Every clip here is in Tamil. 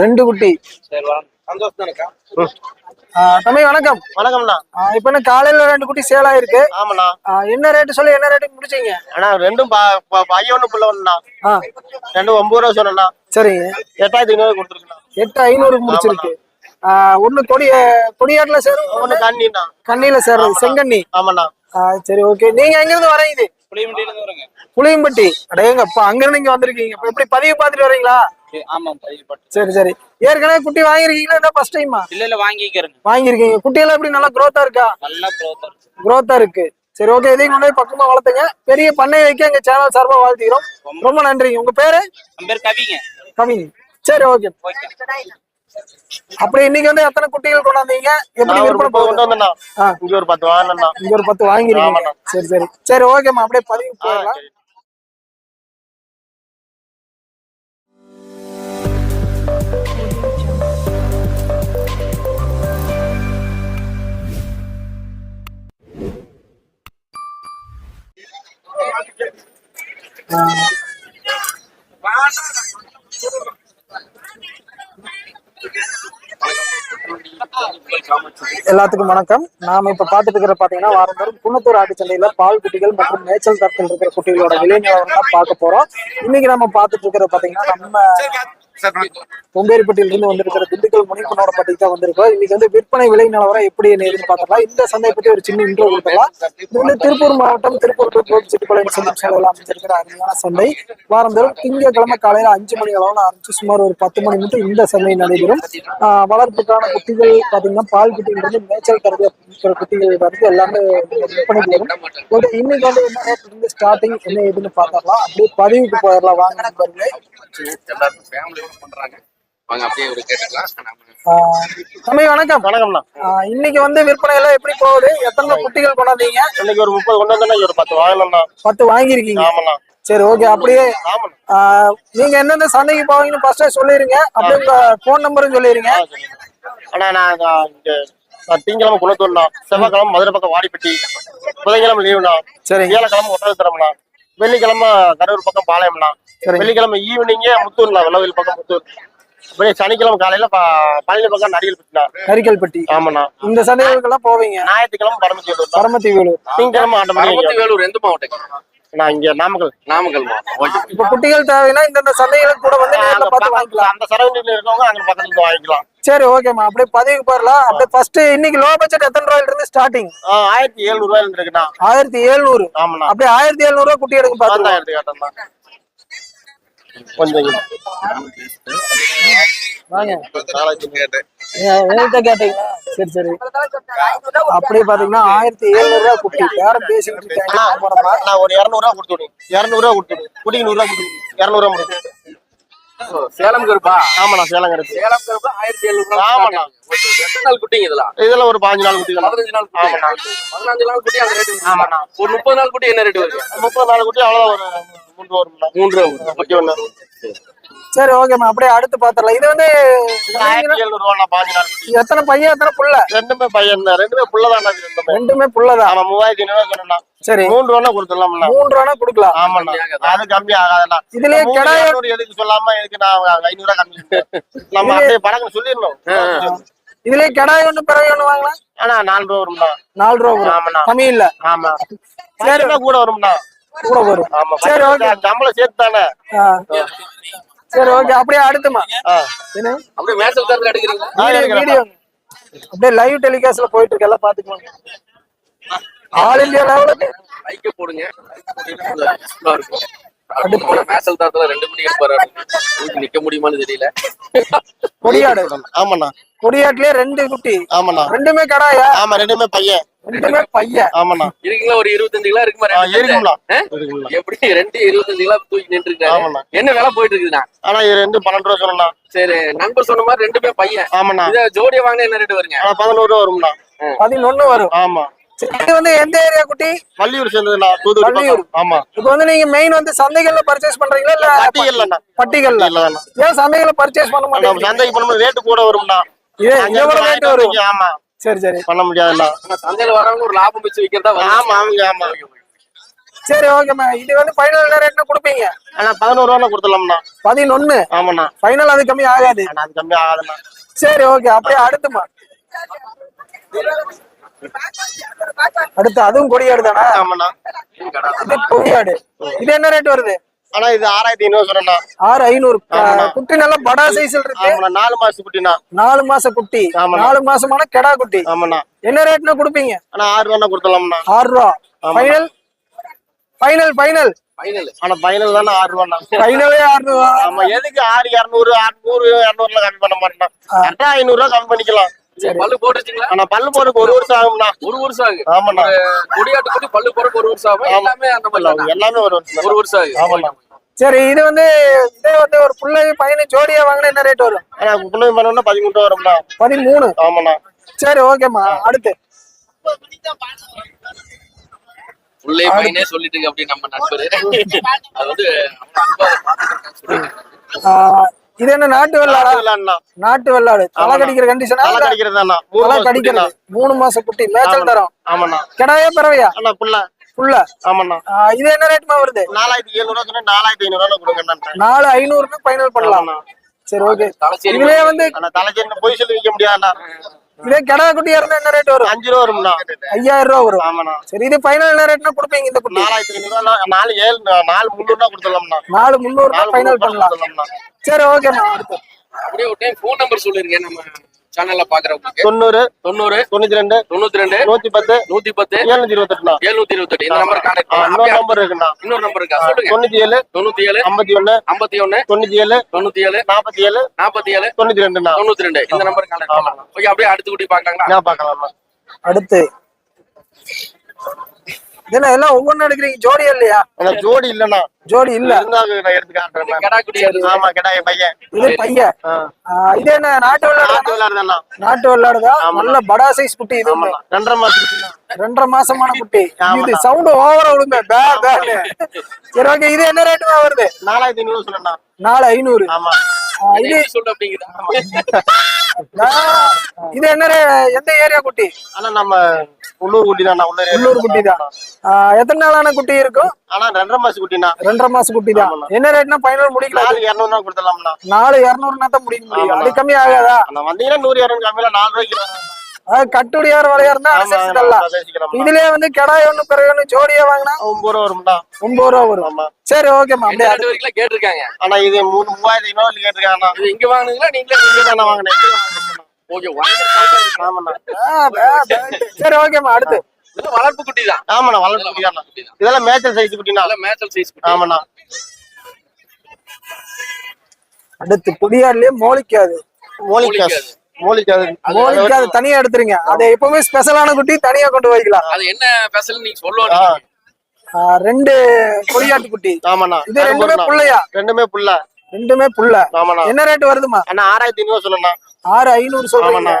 ரெண்டு குட்டி. தம்பி வணக்கம். வணக்கம்ண்ணா. இப்ப என்ன காலையில ரெண்டு குட்டி சேல் ஆயிருக்கு? ஆமாண்ணா. என்ன ரேட்டு சொல்லி என்ன ரேட்டுக்கு முடிச்சீங்க? அண்ணா ரெண்டும் பையன் ஒண்ணு புள்ள ஒண்ணுண்ணா. ரெண்டும் ஒன்பது ரூபா சொன்னா சரிங்க எட்டாயிரத்தி ஐநூறு கொடுத்துருக்குண்ணா. எட்டு ஐநூறுக்கு முடிச்சிருக்கு. ஒண்ணு கொடி கொடியாட்டுல சேரும் ஒண்ணு கண்ணிண்ணா. கண்ணியில சேர்றது செங்கண்ணி. ஆமாண்ணா. சரி ஓகே நீங்க எங்க இருந்து வரீங்க புளியம்பட்டி. அடேங்கப்பா அங்க இருந்து இங்க வந்திருக்கீங்க. எப்படி பதிவு பார்த்துட்டு வரீங்களா? சரி சரி. ஏற்கனவே குட்டி வாங்கிருக்கீங்களா என்ன ஃபர்ஸ்ட் டைமா இல்ல இல்ல வாங்கிக்கிறேங்க. வாங்கியிருக்கீங்க. குட்டியெல்லாம் எப்படி நல்லா growth-ஆ இருக்கா? நல்லா க்ரோத் growth-ஆ இருக்கு. சரி ஓகே இதையும் கொண்டு போய் பக்கமா வளர்த்துங்க. பெரிய பண்ணை வைக்க எங்க சேனல் சார்பா வாழ்த்துக்கிறோம் ரொம்ப நன்றிங்க. உங்க பேரு? பேர் கவிங்க. கவின் சரி ஓகே அப்படி இன்னைக்கு வந்து எத்தனை குட்டிகள் கொண்டாந்தீங்க? எப்படி விற்பனை போகுது. இங்க ஒரு பத்து வாங்கினண்ணா. இங்க ஒரு பத்து வாங்கிருக்கீங்க சரி சரி. சரி ஓகேம்மா. அப்படியே பதிவு போயிடலாம். எல்லாத்துக்கும் வணக்கம். நாம இப்ப பாத்துட்டு இருக்கிற பாத்தீங்கன்னா வாரந்தோறும் குன்னத்தூர் ஆட்டு சந்தையில பால் குட்டிகள் மற்றும் மேய்ச்சல் தரத்தில் இருக்கிற குட்டிகளோட விலை நிலவரம் தான் பார்க்க போறோம். இன்னைக்கு நம்ம பாத்துட்டு இருக்கிற பாத்தீங்கன்னா நம்ம பொம்பேரிப்பட்டியில இருந்து வந்திருக்கிற திண்டுக்கல் முனிப்பனோட பட்டிக்கு தான் வந்திருக்கோம் இன்னைக்கு வந்து விற்பனை விலை நிலவரம் எப்படி நேருன்னு பார்த்தலாம் இந்த சந்தையை பற்றி ஒரு சின்ன இன்ட்ரோ கொடுக்கலாம் இது வந்து திருப்பூர் மாவட்டம் திருப்பூர் டு கோபிச்செட்டிப்பாளையம் செல்லும் அமைச்சிருக்கிற அருமையான சந்தை. வாரந்தோறும் திங்கட்கிழமை காலையில அஞ்சு மணி அளவுல ஆரம்பிச்சு சுமார் ஒரு பத்து மணி மட்டும் இந்த சந்தை நடைபெறும். வளர்ப்புக்கான குட்டிகள் பாத்தீங்கன்னா பால் குட்டிகள் மேய்ச்சல் கருது குட்டிகள் வந்து எல்லாமே விற்பனைக்கு வரும். ஓகே இன்னைக்கு வந்து என்ன ரேட் இருந்து ஸ்டார்டிங் என்ன ஏதுன்னு பார்த்தரலாம் அப்படியே பதிவுக்கு போயிடலாம். வாங்க நண்பர்களே. பண்றாங்க. வாங்க அப்படியே ஒரு கேட்டுக்கலாம். வணக்கம். வணக்கம்ண்ணா. இன்னைக்கு வந்து விற்பனை எல்லாம் எப்படி போகுது? எத்தனை குட்டிகள் கொண்டாந்தீங்க? இன்னைக்கு ஒரு முப்பது கொண்டு வந்தேன்னா இங்க ஒரு பத்து வாங்கினண்ணா பத்து வாங்கியிருக்கீங்க. ஆமாண்ணா. சரி ஓகே அப்படியே நீங்க எந்தெந்த சந்தைக்கு போவீங்கன்னு ஃபர்ஸ்டே சொல்லிருங்க. அப்படியே உங்க ஃபோன் நம்பரும் சொல்லிருங்க. ஆ, சரிங்க. அண்ணா நான் இங்க திங்கக்கிழமை குளத்தூர்ண்ணா. செவ்வாய்க்கிழமை மதுரை பக்கம் வாடிப்பட்டி. புதன்கிழமை லீவுண்ணா. சரிங்க. வியாழக்கிழமை ஒட்டதுத்தரம்ண்ணா வெள்ளிக்கிழமை கரூர் பக்கம் பாளையம்ண்ணா. வெள்ளிக்கிழமை ஈவினிங்கே முத்தூர்ண்ணா வெள்ளவில் பக்கம் முத்தூர். அப்படியே சனிக்கிழமை காலையில ப- பழனி பக்கம் நடிகல் பட்டினா கரிக்கல்பட்டி ஆமாண்ணா. இந்த சந்தைகளுக்கெல்லாம் போவீங்க? ஞாயிற்றுக்கிழமை பரமத்தி வேலூர் பரமத்தி வேலூர் திங்கக்கிழமை ஆட்டம் வேலூர் எந்த மாவட்டம் நான் இங்க நாமக்கல். நாமக்கல் மாவட்டம் இப்ப குட்டிகள் தேவைன்னா இந்தந்த சந்தைகளுக்கு கூட வந்து நேர்ல அந்த பார்த்து வாங்கிக்கலாம். அந்த சரௌண்டிங்ல இருக்கவங்க அங்க பக்கத்துல வாங்கிக்கலாம். சரி ஓகேம்மா அப்படியே பதிவுக்கு போயிடலாம். அப்படியே ஃபர்ஸ்ட் இன்னைக்கு லோ பட்ஜெட் எத்தனை ரூபாயில இருந்து ஸ்டார்டிங் ஆயிரத்தி எழுநூறு ரூபாயில இருக்குண்ணா. ஆயிரத்தி எழுநூறு. ஆமாண்ணா. அப்படியே ஆயிரத்தி எழுநூறு ரூபாய் குட்டி எடுக்க கேட்டோம்ண்ணா கொஞ்சம் வாங்க. கேட்டீங்களா? சரி சரி. பாத்தீங்கன்னா ஆயிரத்தி எழுநூறு ரூபாய் குட்டி. யாரும் பேசிக்கிட்டு இருக்காங்க. நான் ஒரு இரநூறுவா கொடுத்து விடு. இரநூறுவா கொடுத்து விடு. குட்டிக்கு நூறுரூவா கொடுத்து விடு. இரநூறுவா முடியும் சேலம் கருப்பா? ஆமாண்ணா சேலம் கிடைச்சு சேலம் கருப்பா ஆயிரத்தி எழுநூறு ஆமாண்ணா. எத்தனை நாள் குட்டிங்க இதெல்லாம்? இதுல ஒரு பாஞ்சு நாள் குட்டி பதினஞ்சு நாள் பதினஞ்சு நாள் குட்டி அந்த ரேட்டு ஆமாண்ணா. ஒரு முப்பது நாள் குட்டி என்ன ரேட் வருது? முப்பது நாள் குட்டி அவ்வளோ ஒரு மூன்று ரூபா ரூபா குட்டி ஒன்று சரி ஓகேம்மா அப்படியே அடுத்து பாத்திரலாம் இது வந்து ஆயிரத்தி எழுநூறுவா பாஞ்சு நாள் குட்டி எத்தனை பையன் எத்தனை புள்ள? ரெண்டுமே பையன் தான். ரெண்டுமே புள்ளதாண்ணா இது ரெண்டுமே. ரெண்டுமே புள்ளதான். ஆமா மூவாயிரத்தி சொன்னா சரி. மூன்று ரூபா கொடுத்துடலாம்ண்ணா. மூன்று ரூபா கொடுக்கலாம். ஆமாண்ணா. அது கம்மி ஆகாதுண்ணா. இதுலயே மூணு கிடாய் இருநூறு எதுக்கு சொல்லாம எதுக்கு நான் ஐநூறுவா கம்மி பண்ணிட்டேன். நம்ம அப்படியே படகு சொல்லிடணும். இதுலயே கிடாய் ஒண்ணு பிறகு ஒண்ணு வாங்கலாம். ஆனா நாலு ரூபா வரும்ண்ணா. நாலு ரூபா வரும். ஆமாண்ணா. கம்மி இல்ல. ஆமா. சரி. கூட வரும்ண்ணா. கூட வரும். ஆமா சரி ஓகே. சம்பளம் சேர்த்து தானே. சரி ஓகே. அப்படியே அடுத்துமா. என்ன? அப்படியே மேட்சல் கார்டு எடுக்கிறீங்க வீடியோ அப்படியே லைவ் டெலிகாஸ்ட்ல போயிட்டு இருக்கு. எல்லாம் பாத்துக்கலாம் ஆல் இந்தியா லெவலுக்கு லைக்க போடுங்க. நிக்க முடியுமான்னு தெரியல. கொடியாடு. ஆமாண்ணா. கொடியாட்டுலயே ரெண்டு குட்டி. ஆமாண்ணா. ரெண்டுமே கடாயா? ஆமா ரெண்டுமே பையன். ரெண்டுமே பையன். ஆமாண்ணா. இருக்கீங்களா ஒரு இருபத்தஞ்சு கிலோ இருக்குமா? இருக்கும்ண்ணா. எப்படி ரெண்டு இருபத்தஞ்சு கிலோ தூக்கி நின்று ஆமாண்ணா. என்ன வேலை போயிட்டு இருக்குதுண்ணா ஆனா இது ரெண்டு பன்னெண்டு ரூபா சொன்னா சரி நண்பர் சொன்ன மாதிரி ரெண்டுமே பையன். ஆமாண்ணா. இத ஜோடியா வாங்கினா என்ன ரேட் வருங்க? ஆனா பதினோரு ரூபா வரும்ண்ணா. பதினொன்னு வரும். ஆமா. இது வந்து எந்த ஏரியா குட்டி? வள்ளியூர் சேர்ந்ததுண்ணா வள்ளியூர். ஆமா. இப்போ வந்து நீங்க மெயின் வந்து சந்தைகள்ல பர்ச்சேஸ் பண்றீங்களா இல்ல பட்டியல்லண்ணா. பட்டிகள்ல இல்லண்ணா ஏன் சந்தைகள்ல பர்ச்சேஸ் பண்ண மாட்டீங்க சந்தைக்கு பண்ணும்போது ரேட்டு கூட வரும்ண்ணா. இது எவ்வளவு ரேட் வரும். ஆமா. சரி சரி. பண்ண முடியாதுண்ணா ஆனா சந்தையில வரவங்க ஒரு லாபம் வச்சு விக்கிறதா ஆமா அவங்க ஆமா. சரி ஓகேம்மா இது வந்து ஃபைனல் என்ன ரேட்னு கொடுப்பீங்க? ஆனா பதினோரு ரூபா கொடுத்துடலாம்ண்ணா. பதினொன்னு? ஆமாண்ணா. ஃபைனல் அது கம்மி ஆகாது. அது கம்மி ஆகாதுண்ணா. சரி ஓகே அப்படியே அடுத்துமா அடுத்து அதுவும் கொடியாடு தானா? ஆமாண்ணா. இது கொடியாடு. இது என்ன ரேட் வருது? ஆனா இது ஆறாயிரத்தி ஐநூறு சொல்றேண்ணா ஆறு ஐநூறு. குட்டி நல்லா படா சைஸ்ல இருக்கு. ஆமாண்ணா நாலு மாசம் குட்டிண்ணா. நாலு மாச குட்டி. நாலு மாசமான கெடா குட்டி. ஆமாண்ணா. என்ன ரேட்னா கொடுப்பீங்க? ஆனா ஆறு ரூபா கொடுத்துடலாம்ண்ணா. ஆறு ரூபா. ஃபைனல் ஃபைனல் ஃபைனல் ஃபைனல் ஆனா ஃபைனல் தானே ஆறு ரூபாண்ணா ஃபைனலே ஆறு ரூபா ஆமா எதுக்கு ஆறு இரநூறு அறுநூறு இரநூறுல கம்மி பண்ண மாட்டேன் ஐநூறு ரூபா கம்மி பண்ணிக்கலாம். பல்லு போட்டுருச்சுங்களா? ஆனா பல்லு போறதுக்கு ஒரு வருஷம் ஆகும்ண்ணா. ஒரு வருஷம் ஆகுது. ஆமாண்ணா. கொடியாட்டு குட்டி பல்லு போறதுக்கு ஒரு வருஷம் ஆகும். எல்லாமே அந்த மாதிரி? எல்லாமே ஒரு வருஷம். ஒரு வருஷம் ஆகுது. ஆமாண்ணா. சரி இது வந்து இதே வந்து ஒரு பிள்ளை பையனு ஜோடியா வாங்கினா என்ன ரேட் வரும்? ஆனா புண்ணு பண்ணோம்னா பதிமூணு வரும்ண்ணா. பதிமூணு? ஆமாண்ணா. சரி ஓகேம்மா. அடுத்து. உள்ளே பையனே சொல்லிட்டு அப்படி நம்ம நண்பரு. அது வந்து இது என்ன நாட்டு வெள்ளாடா? நாட்டு வெள்ளாடு. தலை. கடிக்கிற கண்டிஷனா தலை கடிக்கிறதாண்ணா மாசம். கடிக்கிறது. மூணு மாச குட்டி. மேய்ச்சல் தரம். ஆமாண்ணா. கிடாயே பறவையா? அண்ணா புள்ள. புள்ள. ஆமாண்ணா. இது என்ன ரேட்மா வருது? நாலாயிரத்தி ரூபா சொன்னா நாலாயிரத்தி ஐநூறு ரூபா கொடுங்கண்ணா நாலு ஐநூறுக்கு ஃபைனல் பண்ணலாம். சரி ஓகே தலைச்சேரி இதுலயே வந்து தலைக்கு பொய் சொல்லி விற்க முடியாதுண்ணா. இதே கிடா குட்டியா இருந்தா என்ன ரேட் வரும்? அஞ்சு ரூபா வரும்ண்ணா. ஐயாயிரம் ரூபா வரும். ஆமாண்ணா. சரி இது ஃபைனல் என்ன ரேட்னா கொடுப்பீங்க இந்த குட்டி? நாலாயிரத்தி ஐநூறு ரூபா நாலு ஏழு நாலு முந்நூறுனா கொடுத்துடலாம்ண்ணா. நாலு முந்நூறு நாலு ஃபைனல் பண்ணலாம். சரி அடுத்து. அப்படியே ஒரு டைம் ஃபோன் நம்பர் சொல்லிருங்க. நம்ம சேனல்ல பாக்குறவங்களுக்கு தொண்ணூறு தொண்ணூறு தொண்ணூத்தி ரெண்டு தொண்ணூத்தி ரெண்டு நூத்தி பத்து நூத்தி பத்து ஏழுநூத்தி இருபத்தெட்டுண்ணா. எழுநூத்தி இருபத்தெட்டு. இந்த நம்பர் கான்டாக்ட் இன்னொரு நம்பர் இருக்குண்ணா. இன்னொரு நம்பர் இருக்கா சொல்லுங்க. தொண்ணூத்தி ஏழு தொண்ணூத்தி ஏழு ஐம்பத்தி ஒண்ணு ஐம்பத்தி ஒண்ணு தொண்ணூத்தி ஏழு தொண்ணூத்தி ஏழு நாற்பத்தி ஏழு நாற்பத்தி ஏழு தொண்ணூத்தி ரெண்டுண்ணா. தொண்ணூத்தி ரெண்டு. இந்த நம்பர் கான்டாக்ட் பண்ணலாம். ஓகே அப்படியே அடுத்து குட்டி பாக்கலாங்களா என்ன பார்க்கலாம்ண்ணா அடுத்து. என்ன எல்லாம் ஒவ்வொன்றும் எடுக்கிறீங்க? ஜோடியா இல்லையா? ஜோடி இல்லண்ணா. ஜோடி இல்ல. ஆமா கிடாய பையன். இது பையன். இது என்ன நாட்டு வெள்ளாடு நாட்டு வெள்ளாடுதான் நல்ல படா சைஸ் குட்டி இது. ரெண்டரை மாசத்துக்கு ரெண்டரை மாசமான குட்டி. இது சவுண்ட் ஓவரா விடுங்க பே பேன்னு சரி ஓகே இது என்ன ரேட்டுமா வருது? நாலாயிரத்தி ஐநூறு சொல்லண்ணா. நாலு ஐநூறு. ஆமா. இது சொல்லு அப்படிங்குதா ஆஹ், இது என்ன ரே- எந்த ஏரியா குட்டி? ஆனா நம்ம உள்ளூர் குட்டி தான் உள்ளூர் குட்டி தான் ஆஹ், எத்தனை நாளான குட்டி இருக்கும் ஆனா ரெண்டரை மாசம் குட்டிண்ணா. ரெண்டரை மாசம் குட்டி தான் என்ன ரேட்னா ஃபைனல் முடிக்கலாம் நாலு இரநூறுனா கொடுத்துடலாம்ண்ணா. நாலு இரநூறுனா தான் முடிக்க முடியும். அது கம்மி ஆகாதா வந்தீங்கன்னா நூறு இரநூறு கம்மியில நாலு ரூபாய்க்கு அதாவது கட்டுடியார் விலையா இருந்தா இதுலயே வந்து கடாய் ஒண்ணு பிறகு ஒண்ணு ஜோடியா வாங்கினா ஒன்பது ரூபா வரும்ண்ணா ஒன்பது ரூபா வரும். சரி ஓகேம்மா அப்படியே ரெண்டு வரைக்கும் கேட்டிருக்காங்க. ஆனா இது மூணு மூவாயிரத்தி ஐநூறு கேட்டிருக்காங்கண்ணா. இது இங்க வாங்குனீங்களா நீங்களே இங்க தானே வாங்கினேன் ஓகே வாங்க ஆமாண்ணா. ஆ, பே, பே. சரி ஓகேம்மா அடுத்து. இது வளர்ப்பு குட்டி தான் ஆமாண்ணா வளர்ப்பு குட்டி தாண்ணா இதெல்லாம் மேய்ச்சல் சைஸ் நல்ல மேச்சல் சைஸ் குட்டி. ஆமாண்ணா. அடுத்து புடியாடுலயே மோளிக்காது மோலிக்காது மோலிக்காது. மோளிக்காது தனியா எடுத்துருங்க. அதை எப்பவுமே ஸ்பெஷலான குட்டி தனியா கொண்டு வைக்கலாம் அது என்ன ஸ்பெஷல் நீங்க ஆ, ரெண்டு கொடியாட்டு குட்டி. ஆமாண்ணா. இது ரெண்டுமே புள்ளையா? ரெண்டுமே புள்ள. ரெண்டுமே புள்ள. ஆமாண்ணா. என்ன ரேட் வருதுமா அண்ணா ஆறாயிரத்தி ஐநூறு சொல்லண்ணா. ஆறு ஐநூறு சொல்றீங்க.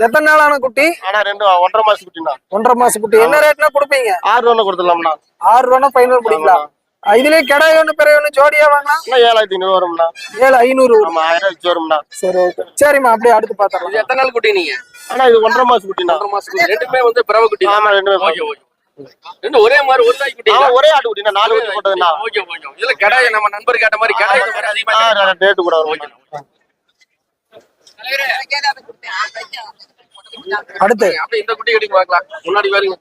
எத்தனை நாளான குட்டி? ஆனா ரெண்டு ஒன்றரை மாசம் குட்டிண்ணா. ஒன்றரை மாசம் குட்டி. என்ன ரேட்னா கொடுப்பீங்க? ஆறு ரூபா கொடுத்துடலாம்ண்ணா. ஆறு ரூபா ஃபைனல் முடிக்கலாம் ஆ, இதுலயே கடாய் ஒண்ணு பிறகு ஒண்ணு ஜோடியா வாங்கினா இன்னும் ஏழாயிரத்தி ஐநூறு வரும்ண்ணா. ஏழு ஐநூறு வரும். ஆமா ஆயிரம் வச்சு வரும்ண்ணா. சரி ஓகே. சரிம்மா அப்படியே அடுத்து பாத்திரலாம் இது எத்தனை நாள் குட்டி நீங்க? ஆனா இது ஒன்றரை மாசம் குட்டிண்ணா. ஒன்றரை மாசம் குட்டி. ரெண்டுமே வந்து பிறவை குட்டி ஆமா ரெண்டுமே ஓகே ஓகே. ரெண்டு ஒரே மாதிரி ஒரு தாய் குட்டி ஒரே ஆட்டு குட்டிண்ணா நாலு குட்டி போட்டதுண்ணா. ஓகே ஓகே இதுல கடாய் நம்ம நண்பர் கேட்ட மாதிரி கடாய் அதிகமா ரேட்டு கூட வரும். அடுத்து. அப்படியே இந்த குட்டி கட்டி பார்க்கலாம். முன்னாடி பாருங்க.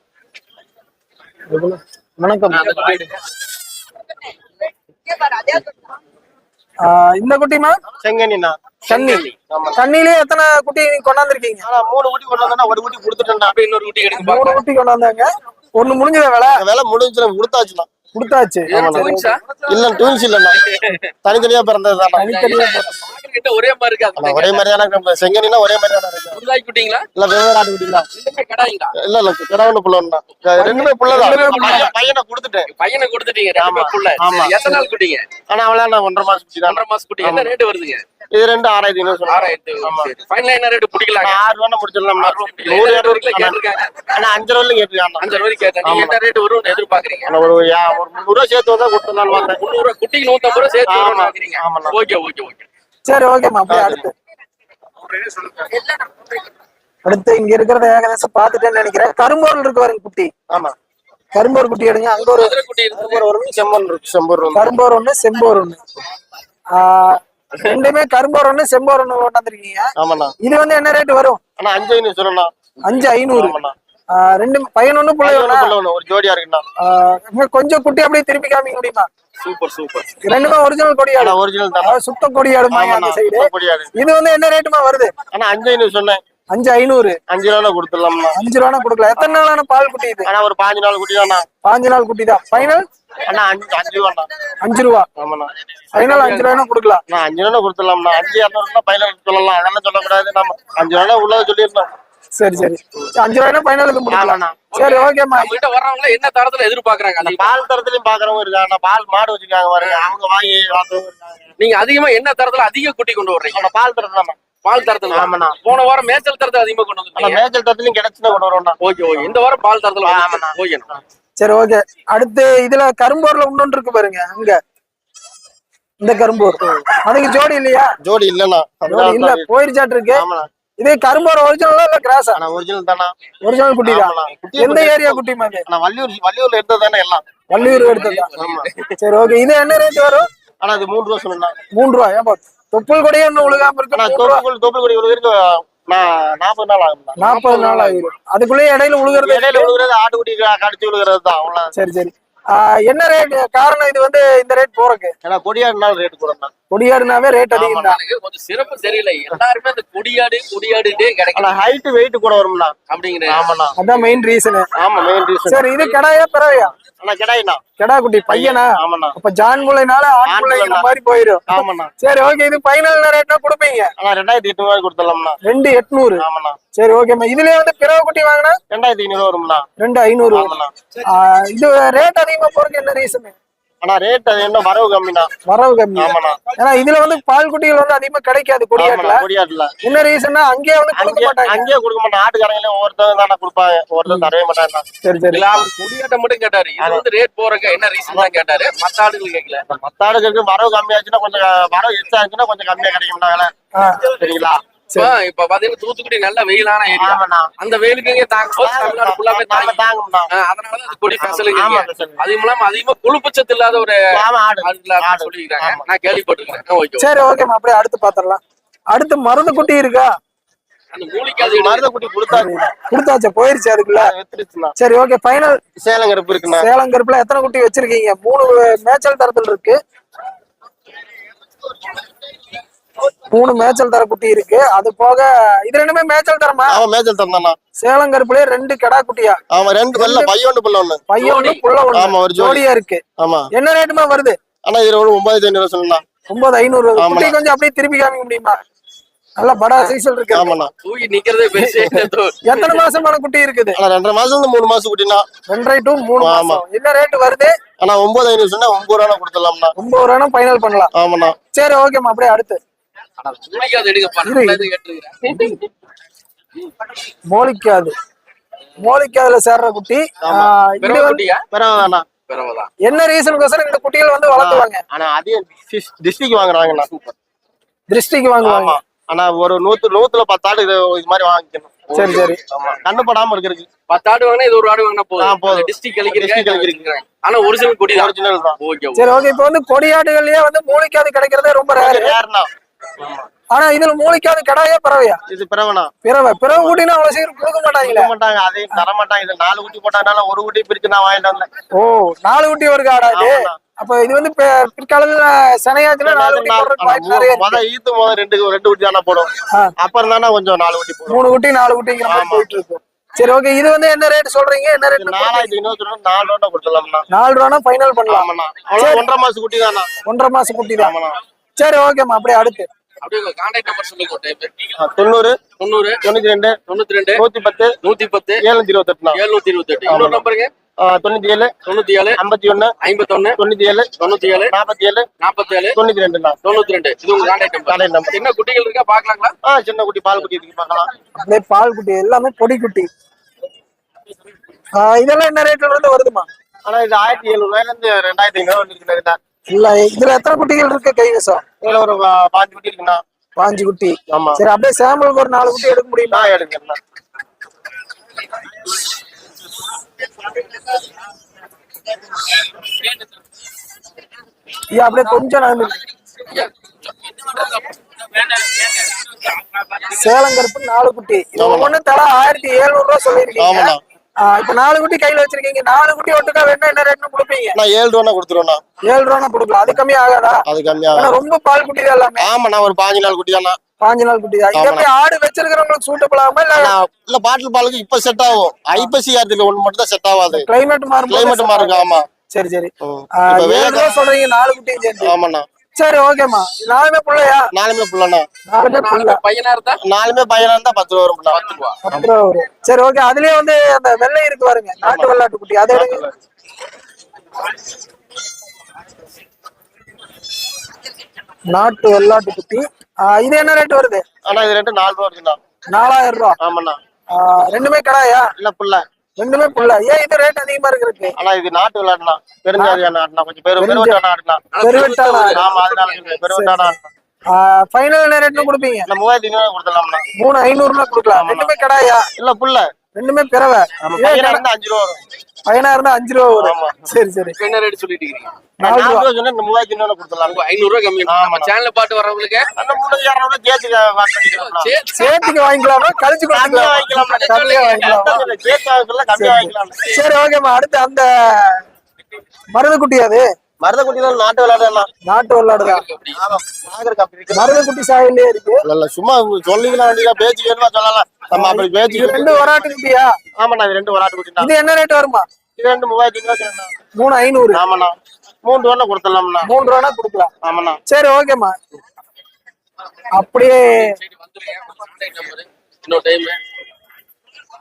வணக்கம் அந்த குட்டி எடுங்க. ஆ, இந்த குட்டிமா? தண்ணி ஆமா. தண்ணியிலே எத்தனை குட்டி நீங்க கொண்டாந்துருக்கீங்க? ஆனா மூணு குட்டி கொண்டு வந்தா ஒரு குட்டி கொடுத்துட்டேன்டா. அப்படியே இன்னொரு குட்டி எடுங்க மூணு குட்டி கொண்டாந்தாங்க. ஒண்ணு முடிஞ்சத வேலை? வேலை முடிஞ்சுல கொடுத்தாச்சுண்ணா. கொடுத்தாச்சு. இல்ல ட்வின்ஸ் இல்லண்ணா. தனித்தனியா பிறந்தது தானே தனித்தனியா ஒரே மாதிரி இருக்காது ஒரே மாதிரி தானே செங்கண்ணினா ஒரே மாதிரி தானே இருக்கு குட்டிங்களா? இல்ல வெவ்வேறு ஆட்டு குட்டிங்களா? ரெண்டுமே கடாய்ங்களா? இல்ல இல்ல கிடவனு புள்ளண்ணா ரெண்டுமே புள்ளதான். ரெண்டுமே புள்ள. பையன் கொடுத்துட்டேன். பையனை கொடுத்துட்டீங்க ரெண்டுமே. புள்ள. எத்தனை நாள் குட்டிங்க? ஆனா அவளே நான் ஒன்றரை மாசம் குட்டி ஒன்றரை மாசம் குட்டி. என்ன ரேட் வருதுங்க? இது ரெண்டு ஆறாயிரத்தி ஐநூறு ஆறாயிரத்து ஃபைனல் என்ன ரேட் பிடிக்கலாங்க? நான் ஆறு ரூபா ரூபா நூறு வரைக்கும் கேட்டிருக்காங்க ஆனா அஞ்சு ரூபாய்க்கு கேட்டுருக்காங்க அஞ்சு ரூபாய்க்கு கேட்டேன். என்ன ரேட் வரும்னு எதிர்பார்க்கறீங்க? ஒரு யா- ஒரு முந்நூறு ரூபா சேர்த்து வந்தா வாங்க முந்நூறு குட்டிக்கு நூத்தம்பது ரூபா சேர்த்து. Okay okay okay. சரி ஓகேம்மா அப்படியே அடுத்து. அடுத்து இங்க இருக்கிறத ஏகദേശம் பாத்துட்டேன்னு நினைக்கிறேன். கரும்போல் இருக்கு பாருங்க குட்டி. ஆமா. கரும்போர் குட்டி எடுங்க அங்க ஒரு செம்பூர் இருக்கு. செம்பூர் கரும்போர் ஒண்ணு. செம்போர் ஒண்ணு ரெண்டுமே கரும்போர் ஒண்ணு செம்போர் ஒண்ணு கொண்டாந்துருக்கீங்க இது வந்து என்ன ரேட் வரும்? அண்ணா அஞ்சு ஐநூறு சொல்லணும் அஞ்சு ஐநூறு. ரெண்டு பையன் ஒண்ணு பிள்ளை ஒரு ஜோடியா இருக்குண்ணா. கொஞ்சம் குட்டி அப்படியே திருப்பி காமிக்க முடியுமா? Super super. ரெண்டுமே ஒரிஜினல் கொடியாடு. ஒரிஜினல் தானே சுத்த அந்த சைடு கொடியாடு. இது வந்து என்ன ரேட்டுமா வருது? அண்ணா அஞ்சு ஐநூறு சொன்னேன். அஞ்சு ஐநூறு. அஞ்சு ரூபா கொடுத்துடலாம்ண்ணா. அஞ்சு ரூபா கொடுக்கலாம் எத்தனை நாளான பால் குட்டி இது? அண்ணா ஒரு பாஞ்சு நாள் குட்டி தானா பாஞ்சு நாள் குட்டி தான். ஃபைனல் அண்ணா அஞ்சு அஞ்சு ரூபாண்ணா. அஞ்சு ரூபா. ஆமாண்ணா. ஃபைனல் அஞ்சு ரூபாய்னா கொடுக்கலாம். அஞ்சு ரூபா கொடுத்துடலாம்ண்ணா. அஞ்சு இரநூறுனா பையன் சொல்லலாம். அதெல்லாம் சொல்லக்கூடாது நம்ம அஞ்சு ரூபா உள்ளதை சொல்லியிருந்தோம் சரி சரி. அஞ்சு ரூபாய்னா ஃபைனலுக்கு கொடுக்கலாம் ஆமாண்ணா. சரி ஓகேம்மா நம்ம கிட்ட வர்றவங்க என்ன தரத்துல எதிர்பார்க்கறாங்க அந்த? பால் தரத்துலயும் பாக்குறவங்க இருக்காங்க. பால் மாடு வச்சிருக்காங்க பாருங்க. அவங்க வாங்கி வாங்குறவங்க இருக்காங்க. நீங்க அதிகமா என்ன தரத்துல அதிக குட்டி கொண்டு வர்றீங்க? அந்த பால் தரத்துல பால் தரத்துல? ஆமாண்ணா. போன வாரம் மேய்ச்சல் தரத்துல அதிகமா கொண்டு வந்தீங்க மேய்ச்சல் தரத்துலயும் கிடைச்சுன்னா கொண்டு வருவோம்ண்ணா ஓகே ஓகே. இந்த வாரம் பால் தரத்துல ஆமாண்ணா. ஓகேண்ணா சரி ஓகே அடுத்து இதுல கரும்போர்ல இன்னொன்று இருக்கு பாருங்க அங்க. இந்த கரும்போர். அதுக்கு ஜோடி இல்லையா? ஜோடி இல்லண்ணா. இல்ல போயிருச்சாட்டு இருக்கு. ஆமாண்ணா இது கரும்போர் ஒரிஜினலா இல்ல கிராஸா ஆனா ஒரிஜினல் தானா? ஒரிஜினல் குட்டி தான். எந்த ஏரியா குட்டி மாதிரி ஆனா வள்ளியூர் வள்ளியூர்ல எடுத்தது தானே எல்லாம். வள்ளியூர் எடுத்ததா ஆமா. சரி ஓகே இது என்ன ரேட் வரும்? ஆனா அது மூணு ரூபா சொன்னா மூணு ரூபா. ஏப்பா தொப்புள் கொடையே இன்னும் உழுகாம இருக்கு. ரூபா தோப்புக்குள் தோப்புக்குடி இருக்கு நான் நாற்பது நாள் ஆகும்ண்ணா. நாற்பது நாள் ஆகிடும் அதுக்குள்ளேயே இடையில உழுகுறது இடையில விழுகிறது ஆட்டுக்குடி கடிச்சு விழுகிறது தான். அவ்வளவு சரி சரி. என்ன ரேட் காரணம் இது வந்து இந்த ரேட் போறக்கு ஏன்னா கொடியாடுனாலும் ரேட்டு கூட கொடியாடுனாவே ரேட் அதிகம் கொஞ்சம் சிறப்பு சரியில்லை எல்லாருமே அந்த கொடியாடு கொடியாடுட்டே கிடைக்கல. ஹைட் வெயிட் கூட வரும்ண்ணா அப்படிங்கிற ஆமாண்ணா. அதான் மெயின் ரீசனு ஆமா மெயின் ரீசன் சரி இது கடாயா பிறவையா? கெடா குட்டி பையனா? ஆமாண்ணா. அப்ப ஜான் முளைனால ஆண் முளைனா. மாதிரி போயிடும் ஆமாண்ணா. சரி ஓகே இது ஃபைனல் ரேட்னா கொடுப்பீங்க? ரெண்டாயிரத்தி ரூபாய் கொடுத்துடலாம்ண்ணா. ரெண்டு எட்நூறு. ஆமாண்ணா. சரி ஓகேம்மா இதுலயே வந்து பிறவை குட்டி வாங்கினா? ரெண்டாயிரத்தி ஐநூறு வரும்ண்ணா. ரெண்டு ஐநூறு இது ரேட் அதிகமா போறதுக்கு என்ன ரீசன் ஆனா ரேட் அது என்ன வரவு கம்மிண்ணா வரவு கம்மி. ஆமாண்ணா. ஏன்னா இதுல வந்து பால் குட்டிகள் வந்து அதிகமா கிடைக்காது கொடியாட்டுல. கொடியாட்டுல. என்ன ரீசன்னா அங்கேயே வந்து கொடுக்க அங்கேயே மாட்டாங்க. அங்கேயே கொடுக்க மாட்டேன் ஆட்டுக்காரங்களே ஒவ்வொருத்தவங்க தானே கொடுப்பாங்க. ஒவ்வொருத்தர் தரவே மாட்டாங்க. சரி சரி. இல்ல அவர் கொடியாட்டம் மட்டும் கேட்டாரு. இது வந்து ரேட் போறக்க என்ன ரீசன் தான் கேட்டாரு. மத்த ஆளுகள் கேட்கல மத்த ஆளுக்கு வரவு கம்மியாச்சுன்னா கொஞ்சம் வரவு எச்சா ஆச்சுன்னா கொஞ்சம் கம்மியா. ஆஹ் சரிங்களா? இப்ப பாத்தீங்கன்னா தூத்துக்குடி நல்ல வெயிலான ஏரியா. அந்த வெயிலுக்கு தாங்கும் போது தமிழ்நாடு ஃபுல்லாவே தாங்கும் அதனாலதான் கொடி ஸ்பெஷலுக்கு ஆமா இங்க. special. அது இல்லாம அதிகமா கொழுப்புச்சத்து இல்லாத ஒரு. சொல்லிக்கிறாங்க. நான் கேள்விப்பட்டிருக்கேன். ஓகே சரி ஓகேம்மா அப்படியே அடுத்து பாத்திரலாம் அடுத்து மருந்து குட்டி இருக்கா? கொடுத்தாச்சு. போயிருச்சு அதுக்குள்ள. சரி ஓகே ஃபைனல் சேலம் கருப்பு சேலம் கருப்புல எத்தனை குட்டி வச்சிருக்கீங்க? மூணு மேய்ச்சல் தரத்தில் இருக்கு. மூணு மேய்ச்சல் தர குட்டி இருக்கு. அது போக இது ரெண்டுமே மேய்ச்சல் தரமா? அவன் மேய்ச்சல் தந்தாண்ணா சேலம் கருப்புலயே ரெண்டு கடா குட்டியா? அவன் ரெண்டு வெள்ள பையன் ஒண்ணு புள்ள ஒண்ணு பையன் ஒண்ணு புள்ள ஆமா, ஒண்ணு ஒரு ஜோடி. ஜோடியா இருக்கு. ஆமா. என்ன ரேட்டுமா வருது? ஆனா இது ஒரு ஒன்பதாயிரத்தி ஐநூறு சொல்லலாம் ஒன்பது ஐநூறு. குட்டி கொஞ்சம் அப்படியே திருப்பி காமிக்க முடியுமா? நல்ல படா சீசல் இருக்கு. ஆமாண்ணா. தூக்கி நிக்கிறதே பெருசு. எத்தனை மாசமான குட்டி இருக்குது? ஆனா ரெண்டரை மாசம் இருந்து மூணு மாசம் குட்டினா ரெண்டரை டு மூணு ஆமா. மாசம். என்ன ரேட் வருது? ஆனா ஒன்பது ஐநூறு சொன்னா ஒன்பது ரூபா கொடுத்துடலாம்ண்ணா. ஒன்பது ரூபா ஃபைனல் பண்ணலாம். ஆமாண்ணா. சரி ஓகேம்மா அப்படியே அடுத்து. மூலிக்காது மோலிக்காதுல சேர்ற குட்டி என்ன ரீசனுக்கோசரம் இந்த குட்டிகள் வந்து வளர்த்துவாங்க? ஆனா அதையும் டிஸ்ட்ரிக்ட் வாங்குறாங்கண்ணா திருஷ்டிக்கு வாங்குவாங்க. ஆமா. ஆனா ஒரு நூத்து நூத்துல பத்து ஆடு இது இது மாதிரி வாங்கிக்கணும். சரி சரி. ஆமா. கண்ணு படாம இருக்கிறதுக்கு. பத்து ஆடு வாங்கினா இது ஒரு ஆடு வாங்கினா போதும். போதும். டிஸ்ட்ரிக்ட் கழிக்கிறீங்க. ஆனா ஒரிஜினல் கொடி தான் ஒரிஜினல் தான். ஓகே சரி ஓகே இப்போ வந்து கொடியாடுகள்லயே வந்து மூலிக்காது கிடைக்கிறதே ரொம்ப ரேரு யாருண்ணா ஆனா இதுல மூலிக்காது கடாயே பறவையா? இது பிறவனா? பிறவை. பிறவை குட்டினா அவ்வளவு சீக்கிரம் கொடுக்க மாட்டாங்களே. மாட்டாங்க. அதையும் தர மாட்டாங்க. இது நாலு குட்டி போட்டதுனால ஒரு குட்டி பிரிச்சு நான் வாங்கிட்டு வந்தேன். ஓ நாலு குட்டி ஒரு காடாது ஆமாண்ணா. அப்ப இது வந்து பிற்காலத்துல சனையாச்சுன்னா நாலு குட்டி நிறைய. முத ஈத்து முத ரெண்டு ரெண்டு குட்டி தானே போடும். அப்புறம் தானே கொஞ்சம் நாலு குட்டி போடும். மூணு குட்டி நாலு குட்டிங்கிற மாதிரி. போயிட்டு இருக்கும் சரி ஓகே இது வந்து என்ன ரேட் சொல்றீங்க? என்ன ரேட் நாலாயிரத்தி ஐநூறு சொன்னா நாலு ரூபா கொடுத்துடலாம்ண்ணா. நாலு ரூபானா ஃபைனல் பண்ணலாம். ஒன்றரை மாசம் குட்டி தானா ஒன்றரை மாசம் குட்டி தான். சரி ஓகேம்மா அப்படியே அடுத்து. தொண்ணூறு தொண்ணூறு தொண்ணூத்தி ரெண்டு தொண்ணூத்தி ரெண்டு நூத்தி பத்து நூத்தி பத்து ஏழுநூத்தி இருபத்தி எட்டு நம்பருங்க ஆ, தொண்ணூத்தி ஏழு தொண்ணூத்தி ஏழு ஐம்பத்தி ஒண்ணு ஐம்பத்தொன்னு தொண்ணூத்தி ஏழு தொண்ணூத்தி ஏழு நாற்பத்தி ஏழு நாற்பத்தி ஏழு தொண்ணூத்தி ரெண்டுண்ணா. தொண்ணூத்தி ரெண்டு. இது உங்க கான்டாக்ட் நம்பர் கான்டாக்ட் நம்பர் என்ன குட்டிகள் இருக்கா? பாக்கலாங்களா ஆ சின்ன குட்டி பால் குட்டி இருக்கு பார்க்கலாம் அப்படியே பால் குட்டி எல்லாமே பொடி குட்டி. ஆஹ் இதெல்லாம் என்ன ரேட்ல இருந்து வருதுமா ஆனா இது ஆயிரத்தி எழுநூறு ரூபாயில இருந்து ரெண்டாயிரத்தி ஐநூறு இல்ல இதுல எத்தனை குட்டிகள் இருக்கு கைவசம்? இதுல ஒரு பாஞ்சு குட்டி இருக்குண்ணா. பாஞ்சு குட்டி. ஆமா. சரி அப்படியே சாம்பிளுக்கு ஒரு நாலு குட்டி எடுக்க முடியுமா? நான் எடுக்கிறேண்ணா ஐயா அப்படியே கொஞ்சம் நடந்து சேலம் கருப்பு நாலு குட்டி. ஒவ்வொன்னு தலா ஆயிரத்தி எழுநூறு ரூபா சொல்லிருக்கீங்க இப்ப நாலு குட்டி கையில வச்சிருக்கீங்க. நாலு குட்டி ஒட்டுக்கா வேணா என்ன ரேட்னு கொடுப்பீங்க? நான் ஏழு ரூபா கொடுத்துருவேண்ணா. ஏழு ரூபா கொடுக்கலாம். அது கம்மி ஆகாதா? அது கம்மியாக ஆனா ரொம்ப பால் குட்டி தான் எல்லாமே. ஆமாண்ணா ஒரு பாஞ்சு நாள் குட்டி தானா பாஞ்சு நாள் குட்டி தான். இது ஆடு வச்சிருக்கிறவங்களுக்கு சூட்டபிள் ஆகுமா இல்ல இல்ல பாட்டில் பாலுக்கு இப்ப செட் ஆகும். ஐப்பசி கார்த்தில ஒண்ணு மட்டும் தான் செட் ஆகாது. கிளைமேட் மாறும் கிளைமேட் மாறி இருக்கு ஆமா. சரி சரி. ஏழு ரூபா சொல்றீங்க நாலு சேர்ந்து. ஆமாண்ணா. சரி ஓகேம்மா. நாலுமே பிள்ளையா? நாலுமே புள்ளண்ணா. நாலுமே பையனா இருந்தா? நாலுமே பையனா இருந்தா பத்து ரூபா வரும்ண்ணா பத்து ரூபா பத்து ரூபா வரும் சரி ஓகே. அதுலயே வந்து அந்த வெள்ளை இருக்கு பாருங்க. நாட்டு வெள்ளாட்டு குட்டி. அது எடுங்க. நாட்டு வெள்ளாட்டு குட்டி. இது என்ன ரேட் வருது? ஆனா இது ரெண்டு நாலு ரூபா இருக்குண்ணா நாலாயிரம் ரூபா. ஆமாண்ணா. ரெண்டுமே கடாயா? இல்ல புள்ள. ரெண்டுமே புள்ள ஏன் இது ரேட் அதிகமா இருக்கு ஆனா இது நாட்டு விளையாட்டுனா பெருஞ்சாதியான ஆட்டுனா கொஞ்சம் பெரு பெருவட்டான ஆட்டுனா பெருவெட்டான. ஆமா அதனால. பெருவட்டான ஃபைனல் என்ன ரேட்னு கொடுப்பீங்க? இல்ல மூவாயிரத்தி ஐநூறு கொடுத்துடலாம்ண்ணா. மூணு ஐநூறுனா கொடுக்கலாம். ரெண்டுமே கடாயா? இல்ல புள்ள ரெண்டுமே பிறவை. நம்ம அஞ்சு ரூபா வரும். இருந்தா அஞ்சு ரூபா வரும். சரி சரி. என்ன ரேட் சொல்லிட்டு இருக்கீங்க சேர்த்துக்கு வாங்கிக்கலாமா? கழிச்சு வாங்கிக்கலாம்? சரி ஓகேம்மா. அடுத்து அந்த மருது குட்டி அது. மருத குட்டிலாம் நாட்டு விளையாடலாம் நாட்டு வெள்ளாடுதான் ஆமா பாக்குறதுக்கு அப்படி இருக்கு. மருது குட்டி சாயிலே இருக்கு. இல்ல இல்ல சும்மா சொல்லிக்கலாம் வேண்டியதா பேச்சு வேணுமா சொல்லலாம் நம்ம அப்படி பேச்சு இது ரெண்டு வராட்டு குட்டியா? ஆமாண்ணா இது ரெண்டு விளையாட்டு குட்டினா இது என்ன ரேட் வருமா? இது ரெண்டு மூவாயிரத்தி. மூணு ஐநூறு. ஆமாண்ணா. மூணு ரூபா கொடுத்துடலாம்ண்ணா. மூணு ரூபா கொடுக்கலாம். ஆமாண்ணா. சரி ஓகேம்மா. அப்படியே இன்னொரு டைம் குட்டி வாங்கிட்டு வந்துட்டு இருக்காங்க ஆ,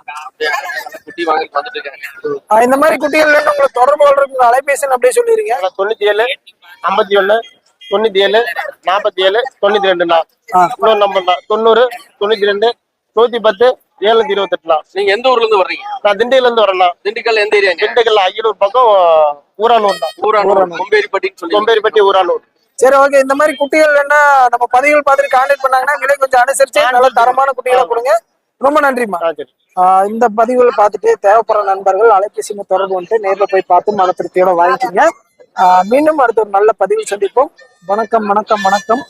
இந்த மாதிரி குட்டிகள் வேணும் உங்களுக்கு தொடர்பு கொள்றதுக்கு அலைபேசி அப்படியே சொல்லிருங்க தொண்ணூத்தி ஏழு ஐம்பத்தி ஒண்ணு தொண்ணூத்தி ஏழு நாற்பத்தி ஏழு தொண்ணூத்தி ரெண்டுண்ணா. இன்னொரு நம்பர்ண்ணா தொண்ணூறு தொண்ணூத்தி ரெண்டு நூத்தி பத்து ஏழுநூத்தி இருபத்தெட்டுண்ணா நீங்க எந்த ஊர்ல இருந்து வர்றீங்க? நான் திண்டியில இருந்து வரேண்ணா. திண்டுக்கல் எந்த ஏரியாங்க திண்டுக்கல் ஐயனூர் பக்கம் ஊரானூர் தான் ஊரானூர். கொம்பேரிப்பட்டின்னு சொல்லி கொம்பேரிப்பட்டி ஊரானூர். சரி ஓகே இந்த மாதிரி குட்டிகள் வேணா நம்ம பதிவுகள் பார்த்துட்டு கான்டாக்ட் பண்ணாங்கன்னா விலை கொஞ்சம் அனுசரிச்சு நல்ல தரமான குட்டிகளை கொடுங்க. ரொம்ப நன்றிம்மா. ஆ சரி. இந்த பதிவுகள் பார்த்துட்டு தேவைப்படுற நண்பர்கள் அலைபேசி தொடர்பு வந்துட்டு நேர்ல போய் பார்த்து மன திருப்தியோட வாங்கிக்கிங்க. ஆஹ் மீண்டும் அடுத்த ஒரு நல்ல பதிவு சந்திப்போம். வணக்கம் வணக்கம் வணக்கம்.